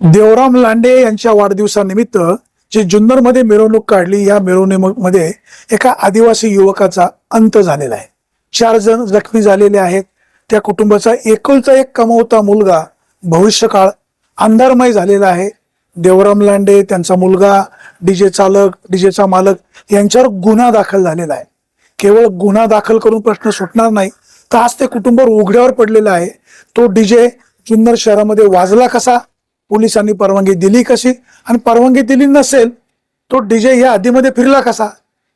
देवराम लांडे यांच्या वाढदिवसानिमित्त जी जुन्नरमध्ये मिरवणूक काढली या मिरवणुकीमध्ये एका आदिवासी युवकाचा अंत झालेला आहे. चार जण जखमी झालेले आहेत. त्या कुटुंबाचा एकुलचा एक कमवता मुलगा भविष्यकाळ अंधारमय झालेला आहे. देवराम लांडे त्यांचा मुलगा डीजे चालक डीजेचा मालक यांच्यावर गुन्हा दाखल झालेला आहे. केवळ गुन्हा दाखल करून प्रश्न सुटणार नाही तर आज ते कुटुंब उघड्यावर पडलेलं आहे. तो डीजे जुन्नर शहरामध्ये वाजला कसा? पोलिसांनी परवानगी दिली कशी? आणि परवानगी दिली नसेल तो डीजे या आधीमध्ये फिरला कसा?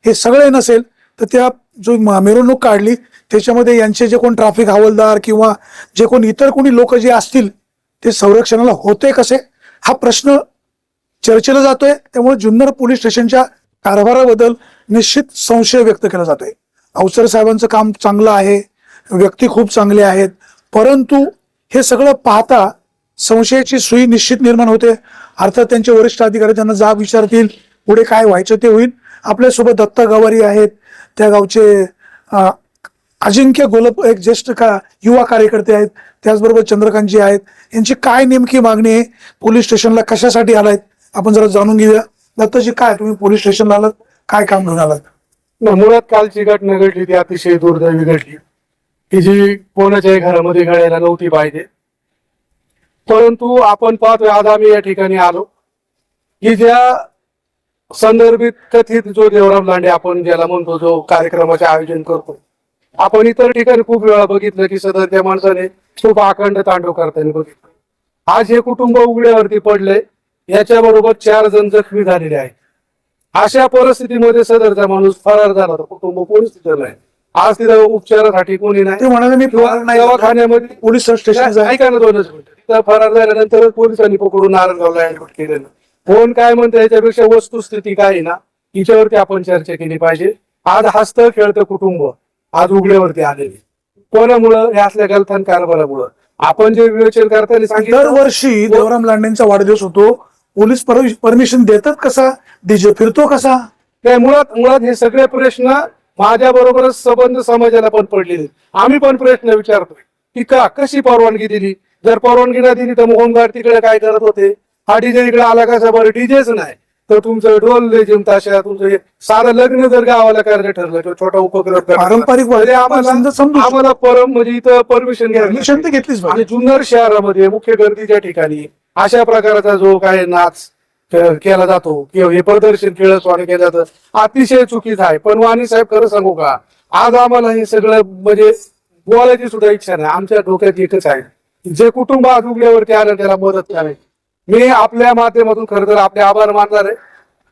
हे सगळे नसेल तर त्या जो मिरवणूक काढली त्याच्यामध्ये यांचे जे कोण ट्रॅफिक हवालदार किंवा जे कोण इतर कोणी लोक जे असतील ते संरक्षणाला होते कसे? हा प्रश्न चर्चेला जातोय. त्यामुळे जुन्नर पोलीस स्टेशनच्या कारभाराबद्दल निश्चित संशय व्यक्त केला जातोय. अवसर साहेबांचं काम चांगलं आहे व्यक्ती खूप चांगले आहेत परंतु हे सगळं पाहता संशयाची सुई निश्चित निर्माण होते. अर्थात त्यांचे वरिष्ठ अधिकारी त्यांना जाब विचारतील पुढे काय व्हायचं ते होईल. आपल्यासोबत दत्ता गवारी आहेत. त्या गावचे अजिंक्य गोलप एक ज्येष्ठ का युवा कार्यकर्ते आहेत. त्याचबरोबर चंद्रकांतजी आहेत. यांची काय नेमकी मागणी आहे? पोलीस स्टेशनला कशासाठी आलायत? आपण जरा जाणून घेऊया. दत्ताजी काय? तुम्ही पोलीस स्टेशनला आलात? काय काम घेऊन आलात? मुळात कालची घटना घडली ती अतिशय दुर्दैवी घडली. की जी कोणाच्याही घरामध्ये घडायला नव्हती पाहिजे. परंतु आपण पाहतोय आज आम्ही या ठिकाणी आलो. की ज्या संदर्भित कथित जो देवराम लांडे आपण ज्याला म्हणतो जो कार्यक्रमाचे आयोजन करतो. आपण इतर ठिकाणी खूप वेळा बघितलं की सदर त्या माणसाने खूप अखंड तांडव करताना बघितलं. आज हे कुटुंब उघड्यावरती पडले याच्याबरोबर चार जण जखमी झालेले आहेत. अशा परिस्थितीमध्ये सदरचा माणूस फरार झाला कुटुंब पोलीस स्टेशनला आहे आज तिथं उपचारासाठी कोणी नाही. ते म्हणाले मी दवाखान्यामध्ये पोलीस स्टेशन ऐका ना दोनच मिनिटं. तिथं फरार झाल्यानंतर पोलिसांनी पकडून नारायणगावला ऍडमिट केलेलं. कोण काय म्हणतं याच्यापेक्षा वस्तुस्थिती काय आहे ना हिच्यावरती आपण चर्चा केली पाहिजे. आज हस्त खेळतं कुटुंब आज उघड्यावरती आलेले. कोणामुळं? हे असल्या गलथान कारभारामुळं. आपण जे विवेचन करताना सांगितलं दरवर्षी देवराम लांडेंचा वाढदिवस होतो. पोलीस परमिशन देतात कसा? डीजे फिरतो कसा? त्या मुळात मुळात हे सगळे प्रश्न माझ्या बरोबरच संबंध समाजाला पण पडलेले. आम्ही पण प्रश्न विचारतोय. की का? कशी परवानगी दिली? जर परवानगी नाही दिली तर होमगार्ड तिकडे काय करत होते? हा डीजे इकडे आला कसा बरं डीजेच नाही. तर तुमचं ढोल लेझिम ताशा तुमचं हे सारं लग्न जर गावाला करायचं ठरलं किंवा छोटा उपक्रम पारंपरिक वाद्य आम्हाला परम म्हणजे इथं परमिशन तर घेतलीच आणि जुन्नर शहरामध्ये मुख्य गर्दीच्या ठिकाणी अशा प्रकारचा जो काय नाच के- केला जातो किंवा हे प्रदर्शन केलं स्वामी केलं जातं अतिशय चुकीचं आहे. पण वाणी साहेब खरं सांगू का? आज आम्हाला हे सगळं म्हणजे बोलायची सुद्धा इच्छा नाही. आमच्या डोक्यात एकच आहे. जे कुटुंब आज उघड्यावरती आलं त्याला मदत करावी मी आपल्या माध्यमातून खरं तर आपले आभार मानणार आहे.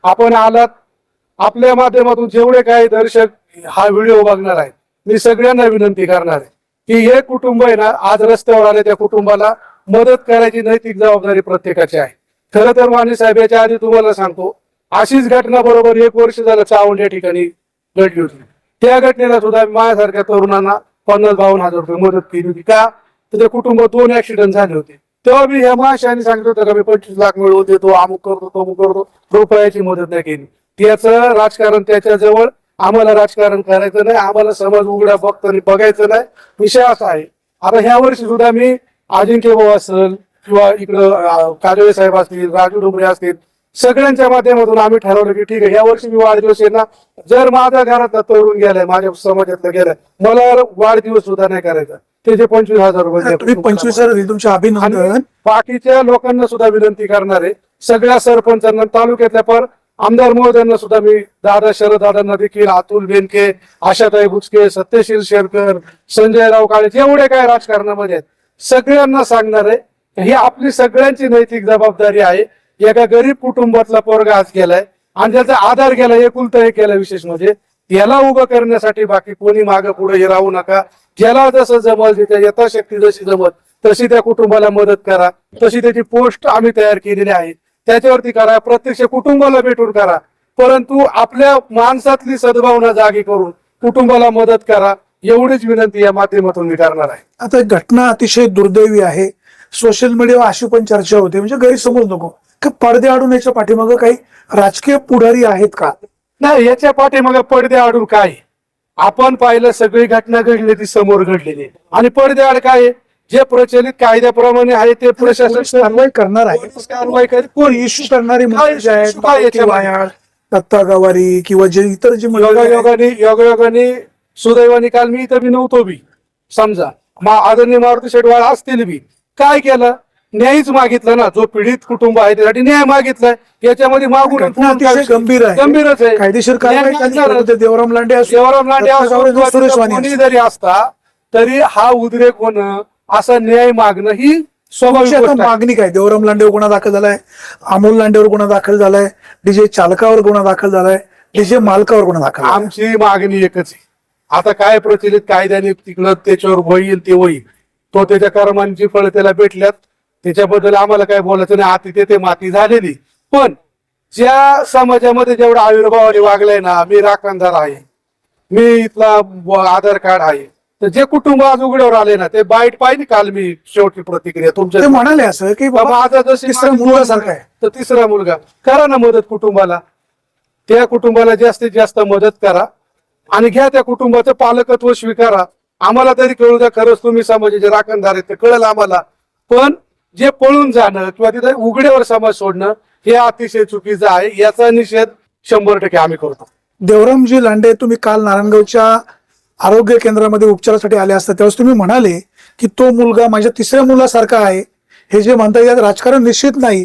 आपण आलात आपल्या माध्यमातून जेवढे काही दर्शक हा व्हिडिओ बघणार आहेत मी सगळ्यांना विनंती करणार आहे की हे कुटुंब आहे ना आज रस्त्यावर आले त्या कुटुंबाला मदत करायची नैतिक जबाबदारी प्रत्येकाची आहे. खरं तर माने साहेब याच्या आधी तुम्हाला सांगतो अशीच घटना बरोबर एक वर्ष झालं चावंड या ठिकाणी घडली होती. त्या घटनेला सुद्धा माझ्यासारख्या तरुणांना पन्नास बावन्न हजार रुपये मदत केली होती. का? तर ते कुटुंब दोन ऍक्सिडेंट झाले होते. तेव्हा मी ह्या महाशयाने सांगितलं होतं का मी पंचवीस लाख मिळवून देतो अमुक करतो तमुक करतो. रुपयाची मदत नाही केली. त्याचं राजकारण त्याच्याजवळ आम्हाला राजकारण करायचं नाही आम्हाला समाज उघड्या फक्त बघायचं नाही विषय असा आहे. आता ह्या वर्षी सुद्धा मी अजिंक्य भाऊ असेल किंवा इकडं अं, काजळे साहेब असतील राजू डोंगरे असतील सगळ्यांच्या माध्यमातून आम्ही ठरवलं की ठीक आहे या वर्षी मी वाढदिवस आहे जर माझ्या घरात तरुण गेलाय माझ्या समाजातलं गेलाय मला वाढदिवस सुद्धा नाही करायचा. त्याचे पंचवीस हजार रुपये तुम्ही पंचवीस हजार दिले, तुमचे अभिनंदन. बाकीच्या लोकांना सुद्धा विनंती करणार आहे सगळ्या सरपंचांना तालुक्यातल्या पर आमदार महोदयांना सुद्धा मी दादा शरद दादांना देखील अतुल बेनके आशाताई बुचके सत्यशील शेरकर संजयराव काळे जेवढे काय राजकारणामध्ये आहेत सगळ्यांना सांगणार आहे ही आपली सगळ्यांची नैतिक जबाबदारी आहे. एका गरीब कुटुंबातला पोरगा आज गेलाय आणि त्याचा आधार गेला एकुलता एक केला विशेष म्हणजे त्याला उभं करण्यासाठी बाकी कोणी मागे पुढे हे राहू नका. ज्याला जसं जमल तिथे यथाशक्ती जशी जमत तशी त्या कुटुंबाला मदत करा. तशी त्याची पोस्ट आम्ही तयार केलेली आहे. त्याच्यावरती करा प्रत्यक्ष कुटुंबाला भेटून करा. परंतु आपल्या माणसातली सद्भावना जागी करून कुटुंबाला मदत करा एवढीच विनंती या माध्यमातून मी करणार आहे. आता घटना अतिशय दुर्दैवी आहे. सोशल मीडियावर अशी पण चर्चा होते म्हणजे गैरसमज नको. का पडदे आडून याच्या पाठीमागं काही राजकीय पुढारी आहेत का? नाही याच्या पाठीमागे पडदे आडून काय? आपण पाहिलं सगळी घटना घडली ती समोर घडलेली. आणि पडदे आड काय आहे? जे प्रचलित कायद्याप्रमाणे आहे ते प्रशासन कारवाई करणार आहे. कारवाई. कोण इश्यू करणारी दत्ता गवारी किंवा जे इतर जे योगायोगाने योगायोगाने सुदैवाने काल मी इथं बी नव्हतो बी. समजा. मा आदरणीय मारुती शेटवाळ असतील बी. काय केलं? न्यायच मागितलं ना जो पीडित कुटुंब आहे त्यासाठी न्याय मागितलाय याच्यामध्ये मागून गंभीर आहे गंभीरच आहे कायदेशीर. देवराम लांडे देवराम लांडे. जरी असता तरी हा उद्रेक होणं असा न्याय मागणं ही स्वाभाविक. मागणी काय देवराम लांडेवर गुन्हा दाखल झालाय अमोल लांडेवर गुन्हा दाखल झालाय डीजे चालकावर गुन्हा दाखल झालाय डीजे मालकावर गुन्हा दाखल. आमची मागणी एकच आहे आता काय प्रचलित कायद्याने तिकडं त्याच्यावर होईल ते होईल तो त्याच्या कर्मांची फळ त्याला भेटल्यात त्याच्याबद्दल आम्हाला काय बोलायचं नाही. आती ते माती झालेली. पण ज्या समाजामध्ये जेवढा आविर्भावाने वागलाय ना मी राखणदार आहे. मी इथला आधार कार्ड आहे. तर जे कुटुंब आज उघड्यावर आले ना ते बाईट पाहिजे काल मी शेवटी प्रतिक्रिया तुमच्या म्हणाले असं की आता जशी तिसरा माझी मुलगा सारखा आहे. तर तिसरा मुलगा. करा ना मदत कुटुंबाला. त्या कुटुंबाला जास्तीत जास्त मदत करा. आणि घ्या त्या कुटुंबाचं पालकत्व स्वीकारा. आम्हाला तरी कळू द्या खरंच तुम्ही समाजाचे राखणदार आहेत ते कळेल आम्हाला. पण जे पळून जाणं किंवा तिथे उघड्यावर समाज सोडणं हे अतिशय चुकीचं आहे. याचा निषेध शंभर टक्के आम्ही करतो. देवरामजी लांडे तुम्ही काल नारायणगावच्या आरोग्य केंद्रामध्ये उपचारासाठी आले असता त्यावेळेस तुम्ही म्हणाले की तो मुलगा माझ्या तिसऱ्या मुलासारखा आहे. हे जे म्हणताय यात राजकारण निश्चित नाही.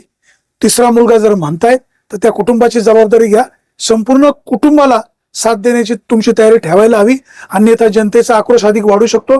तिसरा मुलगा जर म्हणतायत तर त्या कुटुंबाची जबाबदारी घ्या. संपूर्ण कुटुंबाला साथ देण्याची तुमची तयारी ठेवायला हवी. अन्यथा जनतेचा आक्रोश अधिक वाढू शकतो.